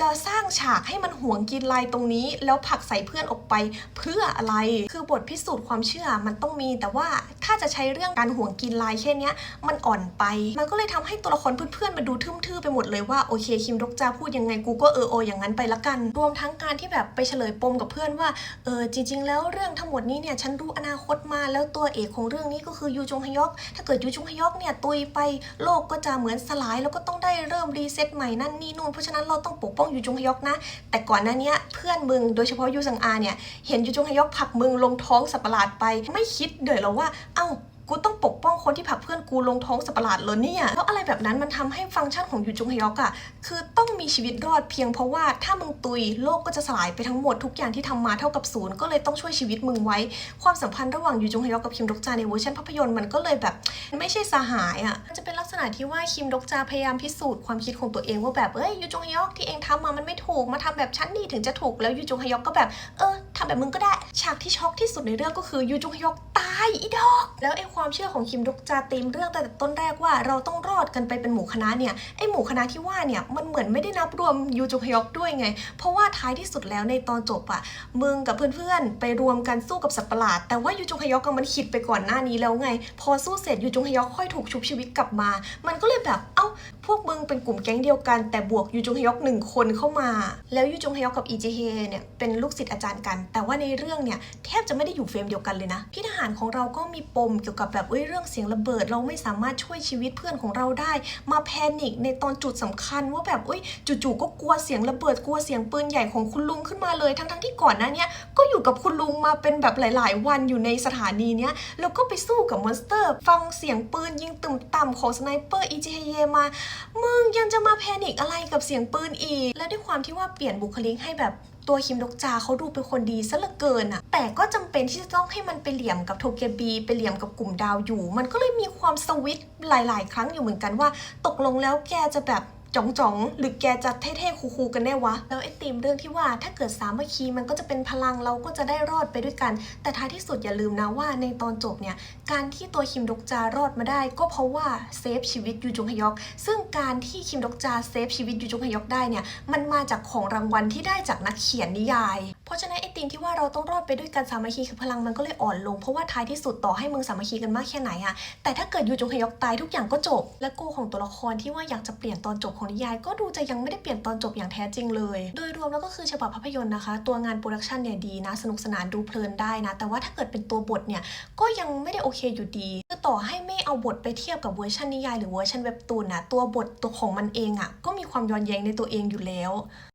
จะสร้างฉากให้มันหวงกินลายตรงนี้ แล้วผลักใส่เพื่อนออกไปเพื่ออะไร คือบทพิสูจน์ความเชื่อมันต้องมี แต่ว่าถ้าจะใช้เรื่องการหวงกินลายแค่นี้มันอ่อนไป มันก็เลยทำให้ตัวละครเพื่อนๆมาดูทึ่มๆไปหมดเลยว่าโอเคคิมดกจาพูดยังไงกูก็เออโออย่างนั้นไปละกัน รวมทั้งการที่แบบไปเฉลยปมกับเพื่อนว่าเออจริง ๆ แล้วเรื่องทั้งหมดนี้เนี่ยฉันรู้อนาคตมาแล้วตัวเอกของเรื่องนี้ก็คือยูจงฮยอก ถ้าเกิดยูจงฮยอกเนี่ยตุยไปโลกก็จะเหมือนสลายแล้วก็ต้องได้เริ่มรีเซ็ตใหม่นั่นนี่นู่นเพราะฉะนั้นเราต้องปกป้องยูจงฮยอกนะ แต่ก่อนหน้าเนี้ยเพื่อนมึงโดยเฉพาะยูซังอาเนี่ย เห็นยูจงฮยอกผักมึงลงท้องสับประหลาดไป ไม่คิดเลยเหรอว่า เอ้า กูต้องปกป้องคนที่ผักเพื่อนกูลงท้องสัปะหลาดเลยเนี่ยแล้วอะไรแบบนั้นมันทำให้ฟังก์ชันของยูจงฮยอกอะคือต้องมีชีวิตรอดเพียงเพราะว่าถ้ามึงตุยโลกก็จะสลายไปทั้งหมดทุกอย่างที่ทำมาเท่ากับศูนย์ก็เลยต้องช่วยชีวิตมึงไว้ ความสัมพันธ์ระหว่างยูจงฮยอกกับคิมดกจาในเวอร์ชันภาพยนตร์มันก็เลยแบบ ไม่ใช่สหายอะมันจะเป็นลักษณะที่ว่าคิมดกจาพยายามพิสูจน์ความคิดของตัวเองว่าแบบเอ้ยยูจงฮยอกที่เองทำมามันไม่ถูกมาทำแบบฉันนี่ถึงจะถูกแล้วยูจงฮยอกก็แบบเออทำแบบมึงก็ได้ฉากที่ช็อกที่สุดในเรื่องก็คือยูจงฮยอกตายอีดอกแล้วไอ้ความเชื่อของคิมดุกจาตีมเรื่องแต่ต้นแรกว่าเราต้องรอดกันไปเป็นหมู่คณะเนี่ยไอหมู่คณะที่ว่าเนี่ยมันเหมือนไม่ได้นับรวมยูจงฮยอกด้วยไง เพราะว่าท้ายที่สุดแล้วในตอนจบอะมึงกับเพื่อนๆ ไปรวมกันสู้กับสัตว์ประหลาด แต่ว่ายูจงฮยอกก็มันขิดไปก่อนหน้านี้แล้วไง พอสู้เสร็จยูจงฮยอกค่อยถูกชุบชีวิตกลับมา มันก็เลยแบบเอ้าพวกมึงเป็นกลุ่มแก๊งเดียวกัน แต่บวกยูจงฮยอกหนึ่งคนเข้ามา แล้วยูจงฮยอกกับอีเจเฮเนี่ยเป็นลูกศิษย์อาจารย์กัน แต่ว่าในเรื่องเนี่ยแทบจะไม่ได้อยู่เฟรมเดียวกันเลยนะพี่ทหารของเราก็มีปมเกี่ยวกับแบบเอ้ยเรื่องเสียงระเบิด เราไม่สามารถช่วยชีวิตเพื่อนของเราได้ มาแพนิคในตอนจุดสำคัญ ว่าแบบเอ้ยจู่ๆก็กลัวเสียงระเบิดกลัวเสียงปืนใหญ่ของคุณลุงขึ้นมาเลย ทั้งๆที่ก่อนหน้าเนี้ยก็อยู่กับคุณลุงมาเป็นแบบหลาย ๆ วันอยู่ในสถานีเนี้ยแล้วก็ไปสู้กับมอนสเตอร์ ฟังเสียงปืนยิงตึมต่ำของสไนเปอร์อีเจเยมา มึงยังจะมาแพนิคอะไรกับเสียงปืนอีก และด้วยความที่ว่าเปลี่ยนบุคลิกให้แบบ ตัวคิมดกจาเขาดูเป็นคนดีซะเหลือเกินอะแต่ก็จำเป็นที่จะต้องให้มันไปเหลี่ยมกับโทเกียบีไปเหลี่ยมกับกลุ่มดาวอยู่ มันก็เลยมีความสวิตช์หลาย ๆ ครั้งอยู่เหมือนกันว่า ตกลงแล้วแกจะแบบ จ๋องจ๋องๆหรือแกจะเท่ๆคูลๆกันแน่วะ แล้วไอ้ธีมเรื่องที่ว่าถ้าเกิดสามัคคีมันก็จะเป็นพลังเราก็จะได้รอดไปด้วยกัน แต่ท้ายที่สุดอย่าลืมนะว่าในตอนจบเนี่ยการที่ตัวคิมดกจารอดมาได้ ก็เพราะว่าเซฟชีวิตยูจงฮยอก ซึ่งการที่คิมดกจาเซฟชีวิตยูจงฮยอกได้เนี่ยมันมาจากของรางวัลที่ได้จากนักเขียนนิยาย เพราะฉะนั้น ธีมที่ว่าเราต้องรอดไปด้วยกันสามัคคีคือพลังมันก็เลยอ่อนลง เพราะว่าท้ายที่สุดต่อให้มึงสามัคคีกันมากแค่ไหนอะแต่ถ้าเกิดยูจงฮยอกตายทุกอย่างก็จบ และโกของตัวละครที่ว่าอยากจะเปลี่ยนตอนจบของนิยาย ก็ดูจะยังไม่ได้เปลี่ยนตอนจบอย่างแท้จริงเลย โดยรวมแล้วก็คือฉบับภาพยนตร์นะคะ ตัวงานโปรดักชันเนี่ยดีนะ สนุกสนานดูเพลินได้นะ แต่ว่าถ้าเกิดเป็นตัวบทเนี่ยก็ยังไม่ได้โอเคอยู่ดีคือต่อให้ไม่เอาบทไปเทียบกับเวอร์ชันนิยายหรือเวอร์ชันเว็บตูนนะตัวบทตัวของมันเองอะ่ะก็มีความย้อนแย้งในตัวเองอยู่แล้ว